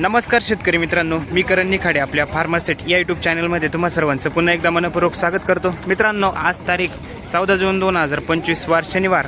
नमस्कार शेतकरी मित्रांनो मी करण निखाडे आपल्या फार्मासेट या युट्यूब चॅनलमध्ये तुम्हा सर्वांचं पुन्हा एकदा मनपूर्वक स्वागत करतो. मित्रांनो आज तारीख चौदा जून दोन हजार पंचवीस वार शनिवार.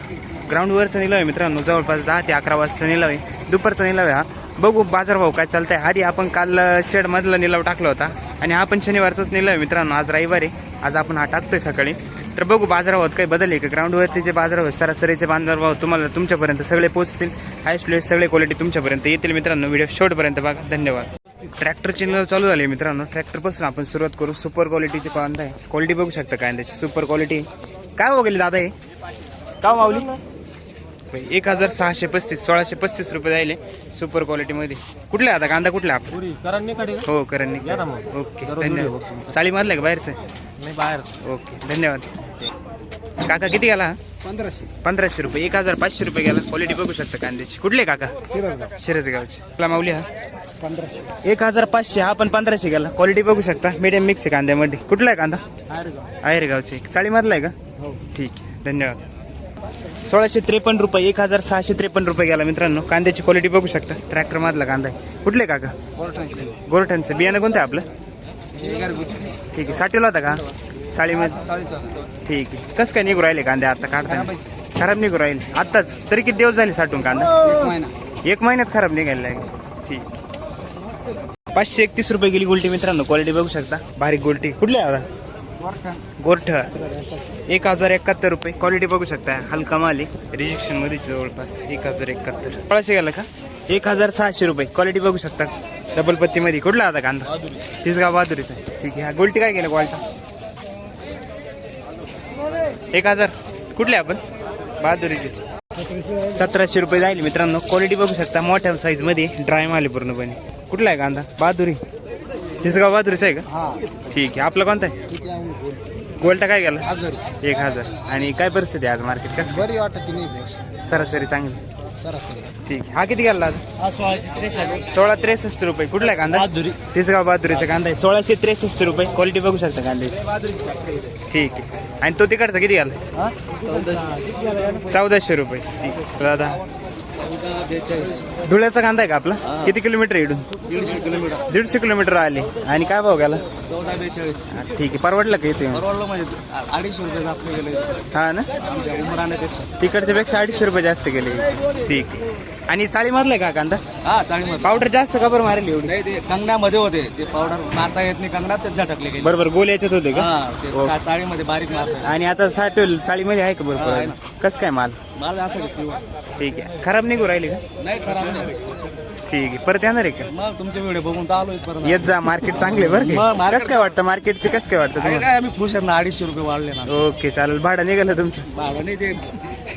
ग्राउंडवरचं निलाव आहे मित्रांनो जवळपास दहा ते अकरा वाजता निलाव आहे दुपारचा निलाव आहे हा. बघू बाजारभाव काय चालतंय. आधी आपण काल शेडमधला निलाव टाकला होता आणि हा पण शनिवारचाच निलाव आहे मित्रांनो आज रविवार आहे. आज आपण हा टाकतोय सकाळी. तर बघू बाजारभावात काही बदल आहे का? ग्राउंडवरती जे बाजारभाव आहेत, सरासरीचे बाजारभाव तुम्हाला तुमच्यापर्यंत सगळे पोहोचतील. हायस्ट सगळे क्वालिटी तुमच्यापर्यंत येतील मित्रांनो. व्हिडिओ शेवटपर्यंत बघा. धन्यवाद. ट्रॅक्टर चिन्ह चालू झाले मित्रांनो. ट्रॅक्टरपासून आपण सुरुवात करू. सुपर क्वालिटीचे कांदा आहे. क्वालिटी बघू शकता कांद्याची सुपर क्वालिटी काय गेली दादा हे? का माऊली एक हजार सहाशे पस्तीस सोळाशे पस्तीस रुपये जायले सुपर क्वालिटीमध्ये कुठले आता? कांदा कुठला? हो करण. ओके धन्यवाद. व्हिडिओ चाळी मधलं का बाहेरचं? नाही बाहेर ओके धन्यवाद. काका किती गेला? हा? पंधराशे. पंधराशे रुपये. एक हजार पाचशे रुपये गेला. क्वालिटी बघू शकता कांद्याची. कुठले काका? शिरगाव शिरसगावची. आपला माऊली हा? पंधराशे. एक हजार पाचशे हा पण पंधराशे गेला. क्वालिटी बघू शकता. मीडियम मिक्स आहे कांद्यामध्ये. कुठला आहे कांदा? आयरगाव आहे रे गावचे चाळीमधला आहे का? हो. ठीक आहे. धन्यवाद. सोळाशे त्रेपन्न रुपये एक हजार सहाशे त्रेपन्न रुपये गेला मित्रांनो. कांद्याची क्वालिटी बघू शकता. ट्रॅक्टर मधला कांदा आहे. कुठले काका? गोरठणचं. बियाणं कोणतं आहे आपलं? ठीक आहे. साठीला होता का? चाळीमध्ये? ठीक आहे. कसं काय निघू राहिले कांदे आता? काढताना? खराब निघू राहिले. आत्ताच? तरी किती दिवस झाले साठून कांदा? एक महिन्यात खराब निघायला लागेल ठीक. पाचशे एकतीस रुपये गेली गुलटी मित्रांनो. क्वालिटी बघू शकता. बारीक गुलटी. कुठली आहे आता? गोरठ. एक हजार एकाहत्तर रुपये. क्वालिटी बघू शकता. हलका माल आहे. रिजेक्शनमध्ये जवळपास एक हजार एकाहत्तर. सोळाशे गेला का? एक हजार सहाशे रुपये. क्वालिटी बघू शकता. डबल पत्ती मध्ये कुठला आता कांदा? तिसगाव बहादुरीचा ठीक आहे. हा गोल्टी काय केलं? क्वालिटी एक हजार. कुठले आपण? बहादुरीचे. सतराशे रुपये जाईल मित्रांनो. क्वालिटी बघू शकता मोठ्या साईजमध्ये. ड्राय माल आहे पूर्णपणे. कुठला आहे कांदा? बहादुरी. तिसगाव बहादुरीचा आहे का? हा. ठीक आहे. आपला कोणता आहे? गोल्टा काय गेला? एक हजार. आणि काय परिस्थिती आहे आज मार्केट कसं बरी वाटत सरासरी चांगली. सरासरी. ठीक आहे. हा किती त्रेसष्ट. सोळा त्रेसष्ट रुपये. कुठला आहे कांदा तिसगाव बहादुरीचा कांदा आहे. सोळाशे त्रेसष्ट रुपये. क्वालिटी बघू शकता कांद्याची. ठीक आहे. आणि तो तिकडचा किती गेला? चौदाशे रुपये. ठीक. आहे दादा धुळ्याचा कांदा आहे का आपला? किती किलोमीटर आहे इकडून? दीडशे किलोमीटर. दीडशे किलोमीटर आले. आणि काय भाव गेला? चौदा बेचाळीस. हा, ठीक आहे. परवडलं का इथे परवडलं म्हणजे अडीचशे रुपये जास्त गेले. हा ना? आमच्या उमराण्यापेक्षा. तिकडच्या पेक्षा अडीचशे रुपये जास्त गेले. ठीक आहे. आणि चाळी मारलाय का कांदा? हा मग पावडर जास्त का बरं मारेल एवढी? नाही ते होते. ते पावडर मारता येत नाही कंगण्यात ते झटकले गेले. बरोबर गोल याच्यात होते का? हा ते चाळीमध्ये बारीक मारता आणि आता साठवल चाळीमध्ये आहे का हा, आहे बरोबर. कसं काय माल? मला असं शिव. ठीक आहे. खराब निघू राहिले का? नाही खराब नाही. ठीक आहे. परत येणार आहे का? मग तुमचे व्हिडिओ बघून तर परत. येत जा मार्केट चांगले बरं मग का market- कसं काय वाटतं? मार्केटचे कसं काय वाटतं अरे तुम्हाला? काय आम्ही खुश आहे ना अडीचशे रुपये वाढले ना. ओके चालेल. भाडं निघालं तुमचं. बाबा नाही ते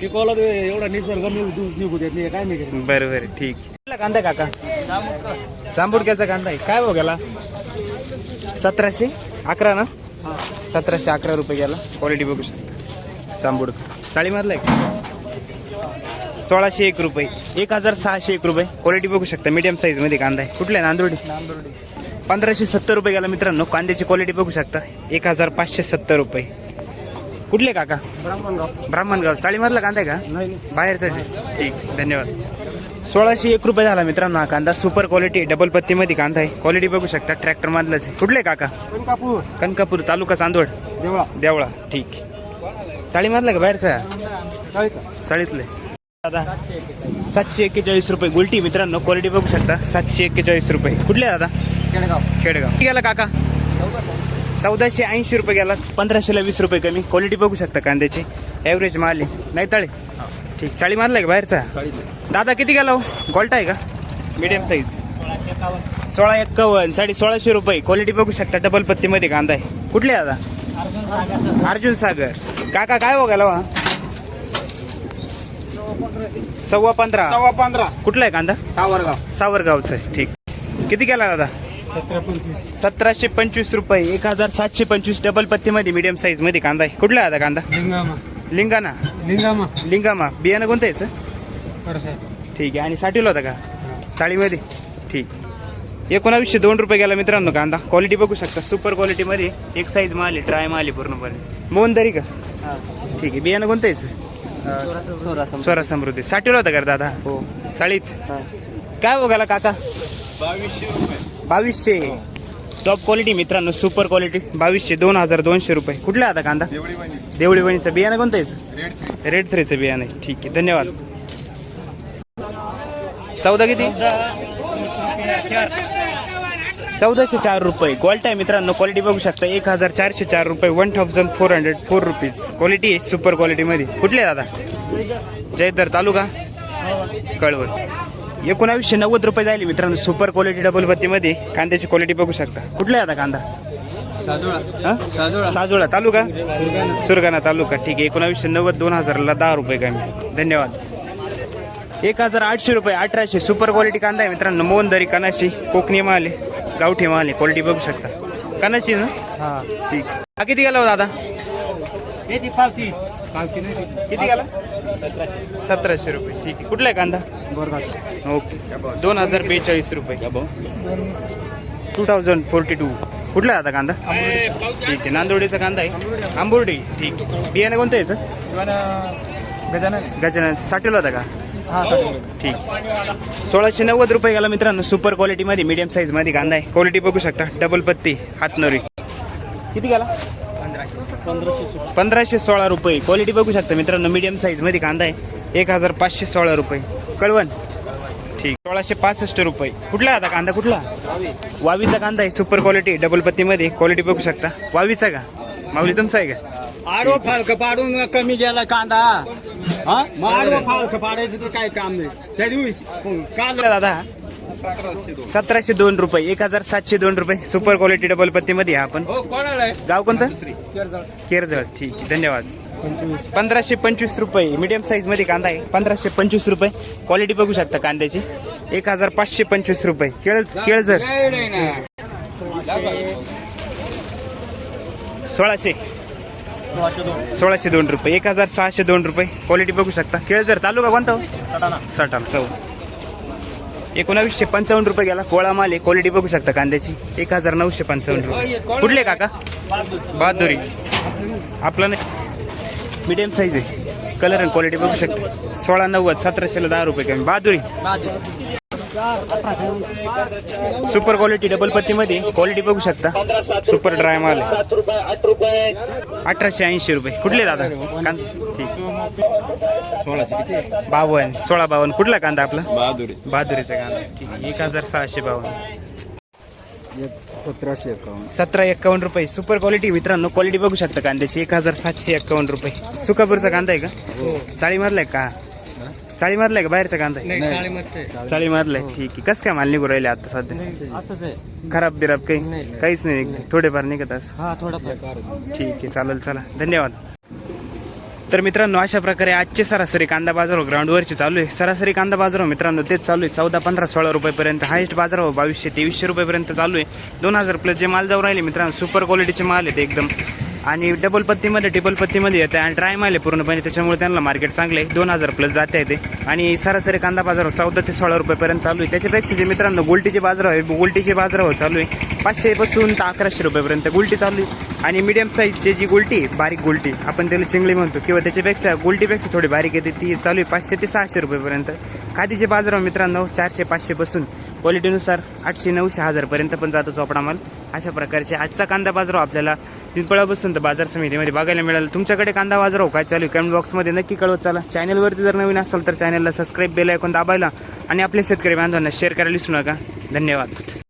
पिकवलं ते एवढा निसर्ग निघू निघू देत नाही काय नाही बरं बरं ठीक. कुठला कांदा आहे काका? जांबुडक्याचा कांदा आहे. काय भाव गेला? सतराशे? अकरा ना? सतराशे अकरा रुपये गेला. क्वालिटी बघू शकता. जांबुड चाळीमधला आहे का? सोळाशे एक रुपये. एक हजार सहाशे एक रुपये. क्वालिटी बघू शकता. मीडियम साईजमध्ये कांदा आहे. कुठला आहे? नांदुर्डी. पंधराशे सत्तर रुपये गेला मित्रांनो. कांद्याची क्वालिटी बघू शकता. एक हजार पाचशे सत्तर रुपये. कुठले काका? ब्राह्मणगाव. ब्राह्मणगाव. चाळीमधला कांदा आहे का? नाही बाहेरचाच आहे. ठीक धन्यवाद. सोळाशे एक रुपये झाला मित्रांनो हा कांदा. सुपर क्वालिटी डबल पत्तीमध्ये कांदा आहे. क्वालिटी बघू शकता ट्रॅक्टर मधलाच आहे. कुठले काका? कापूर कनकापूर तालुका चांदवड. देवळा. देवळा. ठीक. चाळीमधला का बाहेरचा? चाळीचा चाळीतले दादा सातशे एक्केचाळीस रुपये. गुलटी मित्रांनो क्वालिटी बघू शकता. सातशे एक्केचाळीस रुपये. कुठले दादा? खेडगाव. किती गेला काका? चौदाशे ऐंशी रुपये गेला पंधराशेला वीस रुपये कमी. क्वालिटी बघू शकता कांद्याची. ॲव्हरेज माल आहे. नाही तळे? ठीक. चाळी मारला का बाहेरचा? दादा किती गेला हो? गोल्टा आहे का? मीडियम साईज सोळा एक्कावन्न. साडे सोळाशे रुपये. क्वालिटी बघू शकता. डबल पत्तीमध्ये कांदा आहे. कुठले दादा? अर्जुन सागर. काका काय हो गेला हा? सव्वा पंधरा. सव्वा पंधरा. कुठला आहे कांदा? सावरगाव. सावरगावचं आहे. ठीक. किती गेला दादा? सतराशे पंचवीस रुपये एक हजार सातशे पंचवीस डबल पत्तीमध्ये मीडियम साईजमध्ये कांदा आहे. कुठला आहे आता कांदा? लिंगामा. लिंगाना. लिंगामा. लिंगामा. बियाणं कोणतं याचं परसा ठीक आहे. आणि साठीला होता का? चाळीमध्ये. ठीक. एकोणावीसशे दोन रुपये गेला मित्रांनो कांदा. क्वालिटी बघू शकता. सुपर क्वालिटीमध्ये एक साईज माल आहे ड्राय माल आहे पूर्णपणे. मोहनदरी का? ठीक आहे. बियाणं कोणतं याचं स्वरा समृद्धी. साठीला होता का दादा? हो. चाळीत. काय बघाला काका? बावीसशे रुपये. बावीसशे. हो. टॉप क्वालिटी मित्रांनो सुपर क्वालिटी बावीसशे दोन हजार दोनशे रुपये. कुठला आता कांदा? देवळी वणीचं बियाणं कोणतं आहे? रेड थ्रीचं बियाणं आहे. ठीक आहे धन्यवाद. चौदा किती? चौदाशे चार रुपये. क्वालिटी आहे मित्रांनो क्वालिटी बघू शकता. एक हजार चारशे चार रुपये. One thousand four hundred four rupees quality आहे सुपर क्वालिटीमध्ये कुठले दादा? जयदर तालुका? कळवण. एकोणावीसशे नव्वद रुपये जाईल मित्रांनो सुपर क्वालिटी डबल बत्तीमध्ये. कांद्याची क्वालिटी बघू शकता. कुठला आहे आता कांदा? हा? साजोळा. तालुका? सुरगाणा. तालुका. ठीक आहे एकोणावीसशे नव्वद दोन हजारला दहा रुपये कमी. धन्यवाद. एक हजार आठशे रुपये अठराशे. सुपर क्वालिटी कांदा आहे मित्रांनो. मोहनदरी कनाशी कोकणी माल आहे. गावठी माल आहे. क्वालिटी बघू शकता. कनाशी ना? ठीक. हा किती गेला हो दादा? किती गेला? सतराशे. रुपये. ठीक आहे. कुठला आहे कांदा? ओके. दोन हजार बेचाळीस रुपये. टू थाउजंड फोर्टी टू कुठला आहे आता कांदा? ठीक आहे. नांदोडीचा कांदा आहे. आंबोर्डी. ठीक आहे. बियाणं कोणतं आहे याचं? गजानन. गजानन. साठवलं होता का? हा ठीक सोळाशे नव्वद रुपये गेला मित्रांनो. सुपर क्वालिटीमध्ये मीडियम साईजमध्ये कांदा आहे. क्वालिटी बघू शकता. डबल पत्ती हातनोरी. किती गेला? पंधराशे पंधराशे सोळा रुपये. क्वालिटी बघू शकता मित्रांनो मीडियम साईजमध्ये कांदा आहे. एक हजार पाचशे सोळा रुपये. कळवण. ठीक. सोळाशे पासष्ट रुपये. कुठला आता कांदा? कुठला? वावीचा कांदा आहे. सुपर क्वालिटी डबल पत्तीमध्ये. क्वालिटी बघू शकता. वावीचा का? माऊली तुमचा आहे का? आडवं फाळक पाडून कमी गेला कांदा. हा? मग आडवं फाळक पाडायचं तर काय काम नाही. त्या दिवशी काल दादा सतराशे दोन. रुपये. एक हजार सातशे दोन रुपये. सुपर क्वालिटी डबल पत्तीमध्ये आहे आपण. हो गाव कोणतं? केरजळ. ठीक आहे धन्यवाद. पंधराशे पंचवीस रुपये. मीडियम साईजमध्ये कांदा आहे. पंधराशे पंचवीस रुपये. क्वालिटी बघू शकता कांद्याची. एक हजार पाचशे पंचवीस रुपये. केळ केळझर सोळाशे. सोळाशे दोन रुपये. एक हजार सहाशे दोन रुपये. क्वालिटी बघू शकता. केळझर तालुका कोणता हो? सटाणा. चौ. एकोणावीसशे पंचावन्न रुपये गेला. कोळा माल आहे. क्वालिटी बघू शकता कांद्याची. एक हजार नऊशे पंचावन्न रुपये. कुठले काका? बहादुरी. आपला नाही. मीडियम साईज आहे. कलर आणि क्वालिटी बघू शकता. सोळा नव्वद सतराशेला दहा रुपये कमी. बहादुरी. सुपर क्वालिटी डबल पत्तीमध्ये क्वालिटी बघू शकता. सुपर ड्राय माल आहे. अठराशे ऐंशी रुपये. कुठले दादा? कांदा ठीक. बावन्न. सोळा बावन्न. कुठला कांदा आपला? बहादुरी. बहादुरीचा कांदा. ठीक. आहे एक हजार सहाशे बावन्न. सतराशे एकावन्न. सतरा एक्कावन्न रुपये. सुपर क्वालिटी मित्रांनो क्वालिटी बघू शकता कांद्याची. एक हजार सातशे एक्कावन्न रुपये. सुकापूरचा कांदा आहे का? चाळी मधलाय का? चाळी मधलाय का बाहेरचा कांदा? आहे. चाळी मधलाय ठीक आहे. कसं काय माल निघू राहिले आता सध्या? असंच आहे. खराब बिराब काही? काहीच नाही निघत. थोडेफार निघत असं हा थोडा ठीक आहे चालेल चला धन्यवाद. तर मित्रांनो अशा प्रकारे आजचे सरासरी कांदा बाजार ग्राउंडवरचे चालू आहे. सरासरी कांदा बाजार मित्रांनो तेच चालू आहे. चौदा पंधरा सोळा रुपयेपर्यंत हायस्ट बाजार बावीसशे तेवीसशे रुपयेपर्यंत चालू आहे. दोन हजार प्लस जे माल जाऊ राहिले मित्रांनो सुपर क्वालिटीचे माल आहेत एकदम. आणि डबल पत्तीमध्ये टिबल पत्तीमध्ये येते आणि ड्राय माल आहे पूर्णपणे त्याच्यामुळे त्यांना मार्केट चांगलं आहे. दोन हजार प्लस जाते येते आणि सरासरी कांदा बाजार चौदा ते सोळा रुपयेपर्यंत चालू आहे. त्याच्यापेक्षा जे मित्रांनो गोल्टीचे बाजार आहे गोल्टीचे बाजार चालू आहे. पाचशेपासून तर अकराशे रुपयेपर्यंत गोल्टी चालू आहे. आणि मीडियम साईजची जी गोल्टी बारीक गोल्टी आपण त्याला चिंगली म्हणतो किंवा त्याच्यापेक्षा गोल्टीपेक्षा थोडी बारीक येते ती चालू आहे पाचशे ते सहाशे रुपयेपर्यंत. खादीचे बाजार मित्रांनो चारशे पाचशेपासून क्वालिटीनुसार आठशे नऊशे हजारपर्यंत पण जातो चोपडा माल. अशा प्रकारचे आजचा कांदा बाजार आपल्याला पिंपळापासून तर बाजार समितीमध्ये बघायला मिळालं. तुमच्याकडे कांदा बाजार हो काय चालू कमेंट बॉक्समध्ये नक्की कळवत चला. चॅनलवरती जर नवीन असाल तर चॅनलला सबस्क्राईब बेल ऐकून दाबायला आणि आपल्या शेतकरी बांधवांना शेअर करायला विसरू नका. धन्यवाद.